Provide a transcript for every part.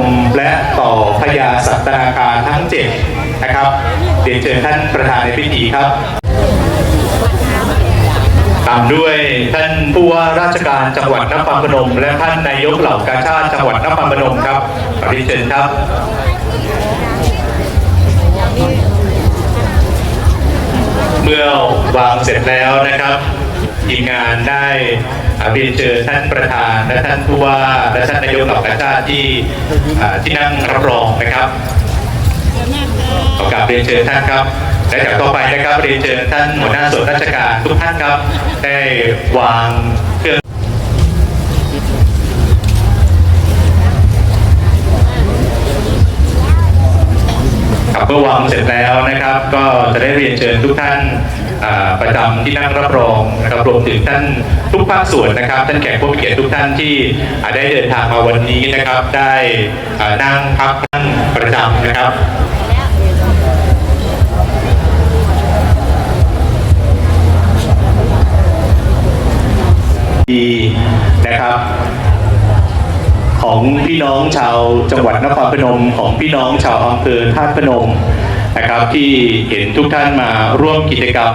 มและต่อพญาสัตนาการทั้งเจ็ดนะครับเรียนเชิญท่านประธานในพิธีครับ ตามด้วยท่านผู้ว่าราชการจังหวัดนครพนม และท่านนายกเหล่ากาชาติจังหวัดนครพนมครับขเรียนเชิญครับเมื่อวางเสร็จแล้วนะครับ ทีมงานได้เรียนเชิญท่านประธานและท่านผู้ว่าและท่านนายกเหล่ากาชาติที่ที่นั่งรับรองนะครับขอกราบเรียนเชิญท่านครับและจากต่อไปนะครับเรียนเชิญท่านหัวหน้าส่วนราชการทุกท่านครับ ได้วางเครื่องครับเมื่อวางเสร็จแล้วนะครับ ก็จะได้เรียนเชิญทุกท่าน ประจำที่นั่งรับรองนะครับรวมถึงท่านทุกภาคส่วนนะครับท่านแขกผู้มีเกียรติทุกท่านที่ได้เดินทางมาวันนี้นะครับ ได้นั่งพักนั่งประจำนะครับดีนะครับของพี่น้องชาวจังหวัดนครพนมของพี่น้องชาวอำเภอท่าตุพนม นะครับที่เห็นทุกท่านมาร่วมกิจกรรม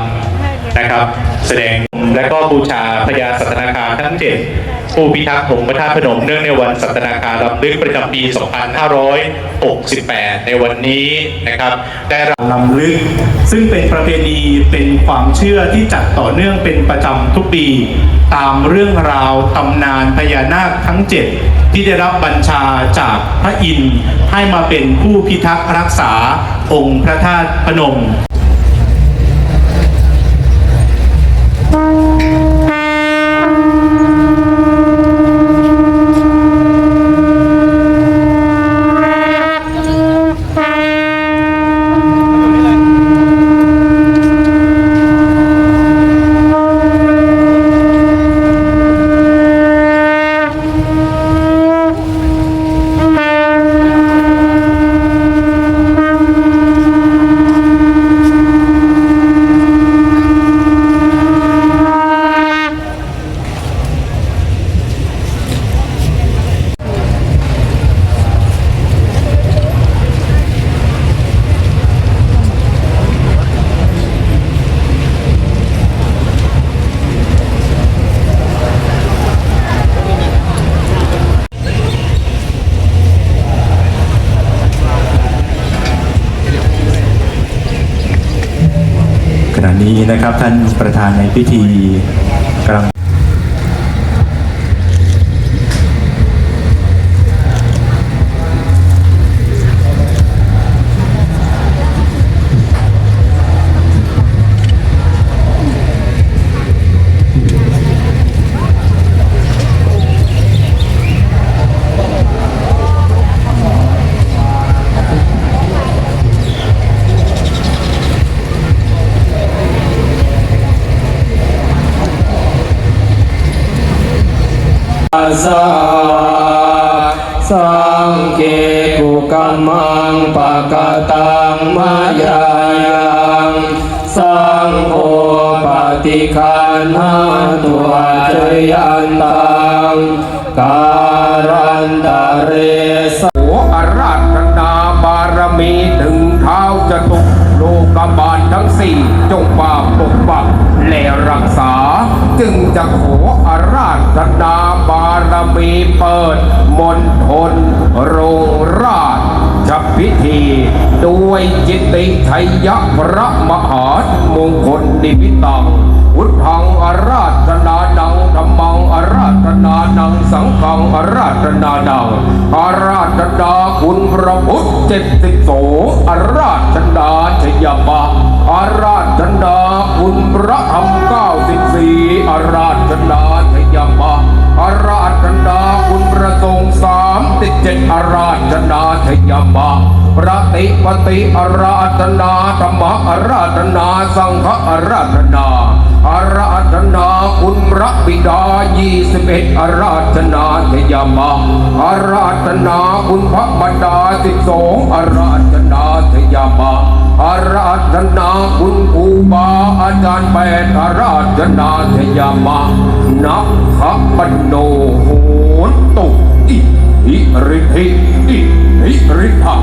นะครับ แสดงและก็บูชาพญาสัตนาคารทั้งเจ็ด ผู้พิทักษ์หงส์พระธาตุพนมเนื่องในวันสัตนาคารรำลึกประจำปี 2568 ในวันนี้นะครับได้รับลำลึก ซึ่งเป็นประเพณีเป็นความเชื่อที่จัดต่อเนื่องเป็นประจำทุกปี ตามเรื่องราวตำนานพญานาคทั้งเจ็ดที่ได้รับบัญชาจากพระอินทร์ให้มาเป็นผู้พิทักษ์รักษาองค์พระธาตุพนม นี้นะครับท่านประธานในพิธีกำลัง สาสังเกตุกัมมังปะกตังมายายังสังโฆปฏิคันหาตัวเจยันตังการันตเรสโหอาราธนาบารมีถึงเท้าจะตุกโลกบาลทั้งสี่จงปาปกปักและรักษา จึงจะขออาราธนาบา มีเปิดมณฑลโรงราชจับพิธีด้วยจิตติชัยยะพระมหามงคลนิมิตังพุทธังอาราธนาดังธรรมังอาราธนาดังสังฆังอาราธนาดังอาราธนาคุณพระพุทธเจ็ดสิบโสอาราธนาชยบะอาราธนาคุณพระธรรมเก้าสิบสี่อาราธนาชยบะอารา ธนาคุณพระสงฆ์สามติดเจ็ดอาราธนาชยบะพระติปฏิอาราธนาธรรมอาราธนาสังฆอาราธนาอาราธนาคุณพระบิดายี่สิบเอ็ดอาราธนาเทยามาอาราธนาคุณพระบดาสิบสองอาราธนาเทยามาอาราธนาคุณครูบาอาจารย์แปดอาราธนาเทยามา นะขะปนโนโหนตุอิหิริหิอิหิริหะ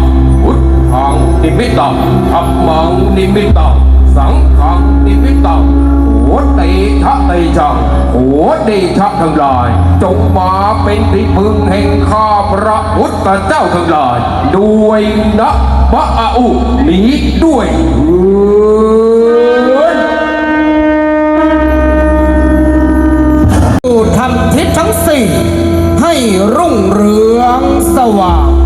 พุทธังนิมิตังธรรมังนิมิตังสังฆังนิมิตังโหติทะเตจังโหติทะทั้งหลายจงมาเป็นที่พึงแห่งข้าพระพุทธเจ้าทั้งหลายด้วยนะมะอาอุนี้ด้วยเถิ รุ่งเรืองสว่าง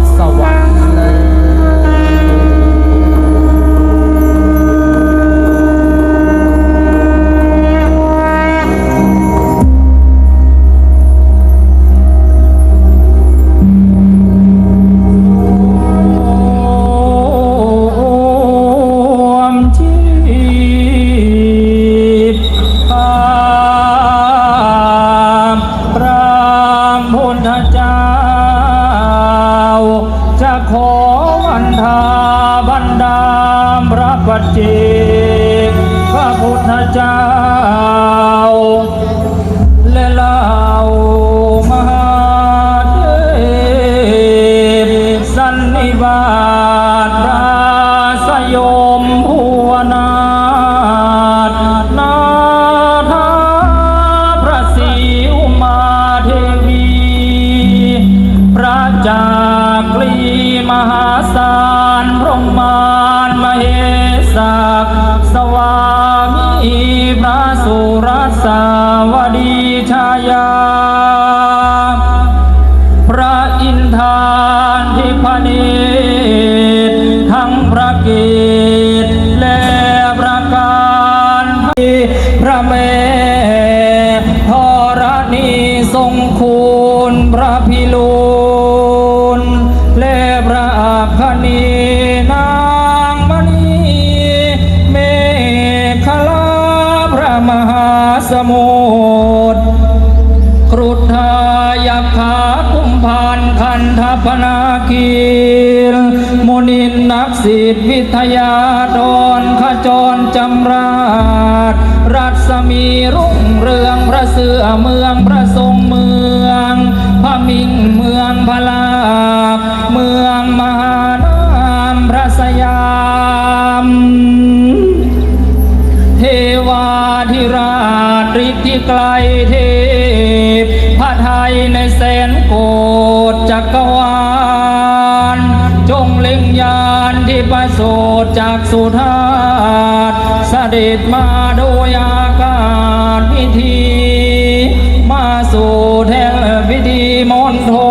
จากลีมหาศาลพรหมานมเหสักสวามีพระสุรสาวดีชายา พระอินทานทิพนี กศิษย์วิทยาดอนขจรจำราชรัศมีรุ่งเรืองพระเสือเมืองพระทรงเมืองพระมิงเมืองพระลาบเมืองมหานามพระสยามเทวาธิราชฤทธิไกลเทพพระไทยในแสนโกดจักรวาลจงเล็งยาน ประสูติจากสุธาตเสด็จมาโดยอากาศพิธี มาสู่แท่นพิธีมณฑล